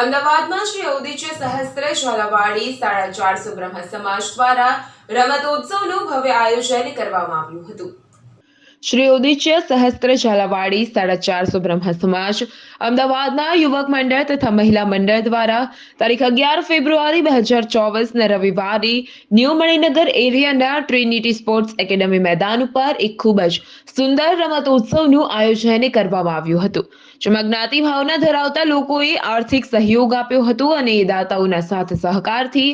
અમદાવાદમાં શ્રી ઔદિચ્ય સહસ્ત્ર ઝાલાવાડી સાડા ચારસો બ્રહ્મ સમાજ દ્વારા રમતોત્સવનું ભવ્ય આયોજન કરવામાં આવ્યું હતું. શ્રી ઉદિત્ય સહસ્ત્ર ઝાલાવાડી, સાડા ચારસો બ્રહ્મ સમાજ, અમદાવાદના યુવક મંડળ તથા મહિલા મંડળ દ્વારા તારીખ અગિયાર ફેબ્રુઆરી બે હજાર ચોવીસને રવિવારે ન્યૂ મણિનગર એરિયાના ટ્રિનિટી સ્પોર્ટ્સ એકેડમી મેદાન ઉપર એક ખૂબ જ સુંદર રમતોત્સવનું આયોજન કરવામાં આવ્યું હતું, જેમાં જ્ઞાતિ ભાવના ધરાવતા લોકોએ આર્થિક સહયોગ આપ્યો હતો અને દાતાઓના સાથ સહકારથી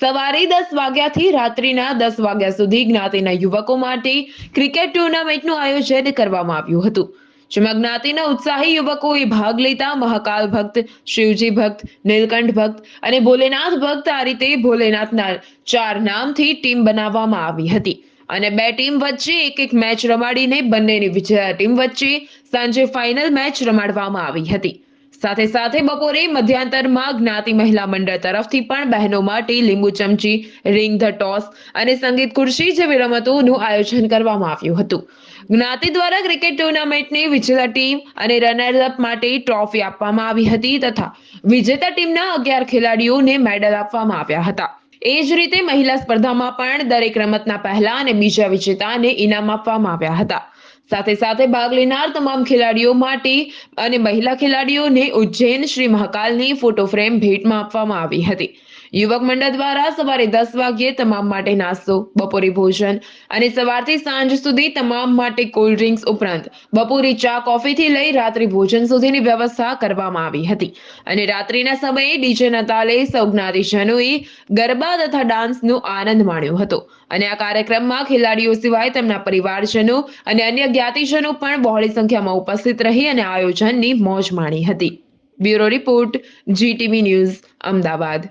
સવારે દસ વાગ્યાથી રાત્રિના દસ વાગ્યા સુધી જ્ઞાતિના યુવકો માટે ક્રિકેટ ટુર્નામેન્ટનું આયોજન કરવામાં આવ્યું હતું. જેમાં જ્ઞાતિના ઉત્સાહી યુવકોએ ભાગ લેતા મહાકાલ ભક્ત શિવજી ભક્ત, નીલકંઠ ભક્ત અને ભોલેનાથ ભક્ત આ રીતે ભોલેનાથના ચાર નામથી ટીમ બનાવવામાં આવી હતી. અને બે ટીમ વચ્ચે એક એક મેચ રમાડીને બંનેની વિજયા ટીમ વચ્ચે સાંજે ફાઇનલ મેચ રમાડવામાં આવી હતી. સાથે સાથે બપોરે મધ્યાંતરમાં જ્ઞાતિ મહિલા મંડળ તરફથી પણ બહેનો માટે લીંબુ ચમચી રિંગ ધ ટોસ અને સંગીત ખુરશી જેવી રમતોનું આયોજન કરવામાં આવ્યું હતું. જ્ઞાતિ દ્વારા ક્રિકેટ ટુર્નામેન્ટની વિજેતા ટીમ અને રનર્સ માટે ટ્રોફી આપવામાં આવી હતી તથા વિજેતા ટીમના અગિયાર ખેલાડીઓને મેડલ આપવામાં આવ્યા હતા. એ જ રીતે મહિલા સ્પર્ધામાં પણ દરેક રમતના પહેલા અને બીજા વિજેતાને ઇનામ આપવામાં આવ્યા હતા. સાથે સાથે ભાગ લેનાર તમામ ખેલાડીઓ માટે અને મહિલા ખેલાડીઓને ઉજ્જૈન શ્રી મહાકાલની ફોટો ફ્રેમ ભેટમાં આપવામાં આવી હતી. યુવક મંડળ દ્વારા સવારે દસ વાગ્યે તમામ માટે નાસ્તો, બપોરે ભોજન અને સવારથી સાંજ સુધી તમામ માટે કોલ્ડ ડ્રિંક્સ ઉપરાંત બપોરે ચા, કોફીથી લઈ રાત્રિ ભોજન સુધીની વ્યવસ્થા કરવામાં આવી હતી. અને રાત્રિના સમયે ડીજેના તાલે સૌ જ્ઞાતિજનોએ ગરબા તથા ડાન્સનો આનંદ માણ્યો હતો. અને આ કાર્યક્રમમાં ખેલાડીઓ સિવાય તેમના પરિવારજનો અને અન્ય જ્ઞાતિજનો પણ બહોળી સંખ્યામાં ઉપસ્થિત રહી અને આયોજનની મોજ માણી હતી. Bureau report GTV news, Ahmedabad.